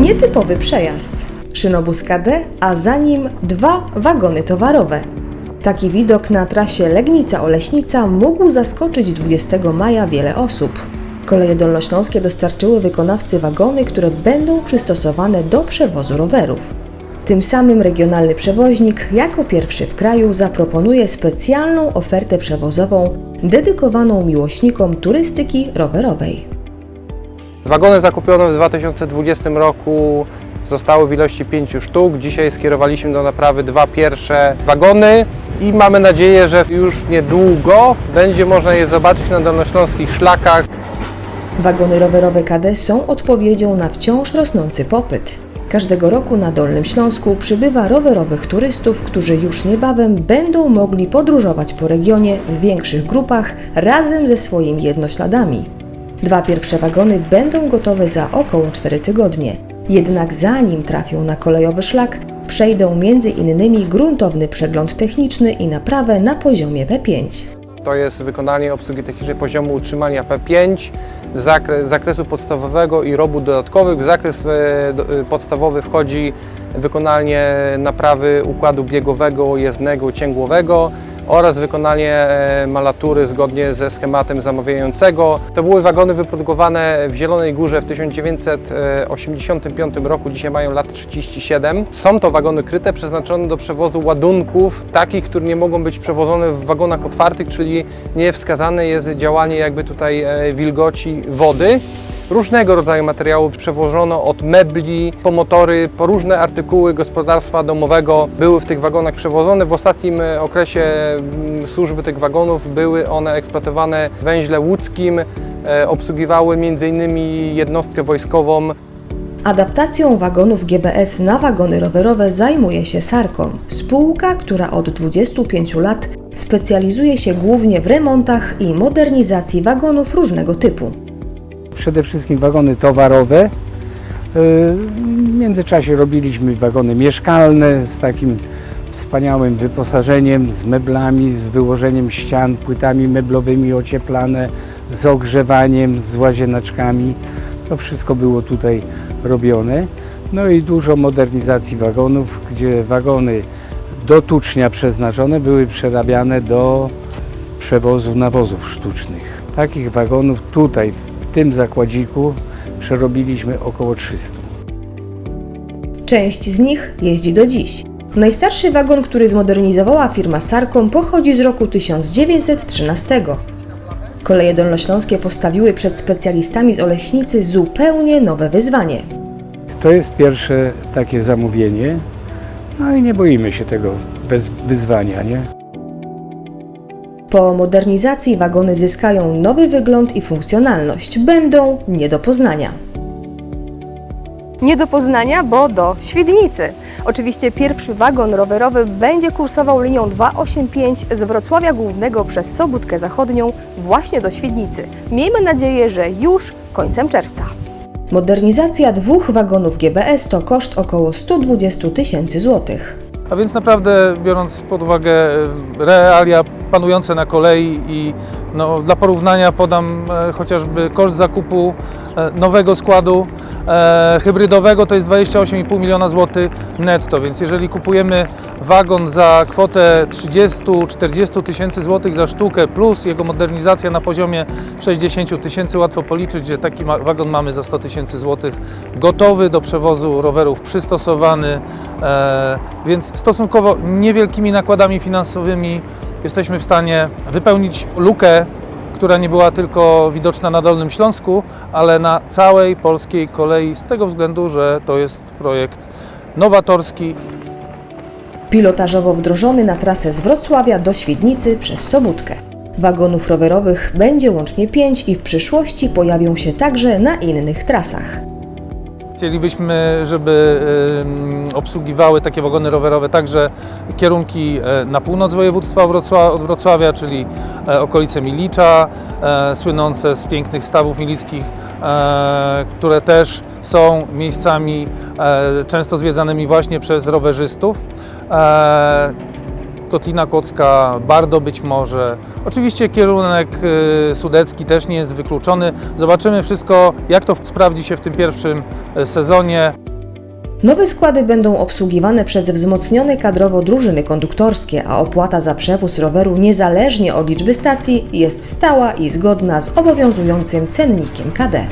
nietypowy przejazd. Szynobus KD, a za nim dwa wagony towarowe. Taki widok na trasie Legnica-Oleśnica mógł zaskoczyć 20 maja wiele osób. Koleje dolnośląskie dostarczyły wykonawcy wagony, które będą przystosowane do przewozu rowerów. Tym samym regionalny przewoźnik jako pierwszy w kraju zaproponuje specjalną ofertę przewozową dedykowaną miłośnikom turystyki rowerowej. Wagony zakupione w 2020 roku zostały w ilości 5 sztuk. Dzisiaj skierowaliśmy do naprawy dwa pierwsze wagony i mamy nadzieję, że już niedługo będzie można je zobaczyć na dolnośląskich szlakach. Wagony rowerowe KD są odpowiedzią na wciąż rosnący popyt. Każdego roku na Dolnym Śląsku przybywa rowerowych turystów, którzy już niebawem będą mogli podróżować po regionie w większych grupach razem ze swoimi jednośladami. Dwa pierwsze wagony będą gotowe za około 4 tygodnie. Jednak zanim trafią na kolejowy szlak, przejdą innymi gruntowny przegląd techniczny i naprawę na poziomie P5. To jest wykonanie obsługi technicznej poziomu utrzymania P5 z zakre- z zakresu podstawowego i robót dodatkowych. W zakres e, e, podstawowy wchodzi wykonanie naprawy układu biegowego, jezdnego, cięgłowego oraz wykonanie e, malatury zgodnie ze schematem zamawiającego. To były wagony wyprodukowane w Zielonej Górze w 1985 roku, dzisiaj mają lat 37. Są to wagony kryte przeznaczone do przewozu ładunków, takich, które nie mogą być przewożone w wagonach otwartych, czyli nie wskazane jest działanie jakby tutaj e, wilgoci wody. Różnego rodzaju materiałów przewożono od mebli, po motory, po różne artykuły gospodarstwa domowego były w tych wagonach przewożone. W ostatnim e, okresie mm, służby tych wagonów były one eksploatowane w węźle łódzkim, e, obsługiwały m.in. jednostkę wojskową Adaptacją wagonów GBS na wagony rowerowe zajmuje się Sarkom, spółka, która od 25 lat specjalizuje się głównie w remontach i modernizacji wagonów różnego typu. Przede wszystkim wagony towarowe. Yy, W międzyczasie robiliśmy wagony mieszkalne z takim wspaniałym wyposażeniem, z meblami, z wyłożeniem ścian, płytami meblowymi ocieplane, z ogrzewaniem, z łazieneczkami. To wszystko było tutaj robione. No i dużo modernizacji wagonów, gdzie wagony do tucznia przeznaczone były przerabiane do przewozu nawozów sztucznych. Takich wagonów tutaj, tym zakładziku, przerobiliśmy około 300. Część z nich jeździ do dziś. Najstarszy wagon, który zmodernizowała firma Sarkom, pochodzi z roku 1913. Koleje dolnośląskie postawiły przed specjalistami z Oleśnicy zupełnie nowe wyzwanie. To jest pierwsze takie zamówienie. No i nie boimy się tego wyzwania, nie? Po modernizacji wagony zyskają nowy wygląd i funkcjonalność. Będą nie do poznania. Nie do Poznania, bo do Świdnicy. Oczywiście pierwszy wagon rowerowy będzie kursował linią 285 z Wrocławia Głównego przez Sobótkę Zachodnią właśnie do Świdnicy. Miejmy nadzieję, że już końcem czerwca. Modernizacja dwóch wagonów GBS to koszt około 120 tysięcy złotych. A więc naprawdę biorąc pod uwagę e, realia panujące na kolei i no, dla porównania podam e, chociażby koszt zakupu e, nowego składu e, hybrydowego to jest 28,5 miliona złotych netto, więc jeżeli kupujemy wagon za kwotę 30-40 tysięcy złotych za sztukę plus jego modernizacja na poziomie 60 tysięcy, łatwo policzyć, że taki wagon mamy za 100 tysięcy złotych gotowy do przewozu rowerów, przystosowany, e, więc stosunkowo niewielkimi nakładami finansowymi jesteśmy w stanie wypełnić lukę, która nie była tylko widoczna na Dolnym Śląsku, ale na całej polskiej kolei z tego względu, że to jest projekt nowatorski, Pilotażowo wdrożony na trasę z Wrocławia do Świdnicy przez Sobótkę. Wagonów rowerowych będzie łącznie pięć i w przyszłości pojawią się także na innych trasach. Chcielibyśmy, żeby obsługiwały takie wagony rowerowe także kierunki e, na północ województwa od Wrocławia, czyli e, okolice Milicza, e, słynące z pięknych stawów milickich, które też są miejscami często zwiedzanymi właśnie przez rowerzystów. Kotlina Kłodzka, Bardo być może. Oczywiście kierunek y, sudecki też nie jest wykluczony. Zobaczymy wszystko, jak to sprawdzi się w tym pierwszym y, sezonie. Nowe składy będą obsługiwane przez wzmocnione kadrowo drużyny konduktorskie, a opłata za przewóz roweru niezależnie od liczby stacji jest stała i zgodna z obowiązującym cennikiem KD.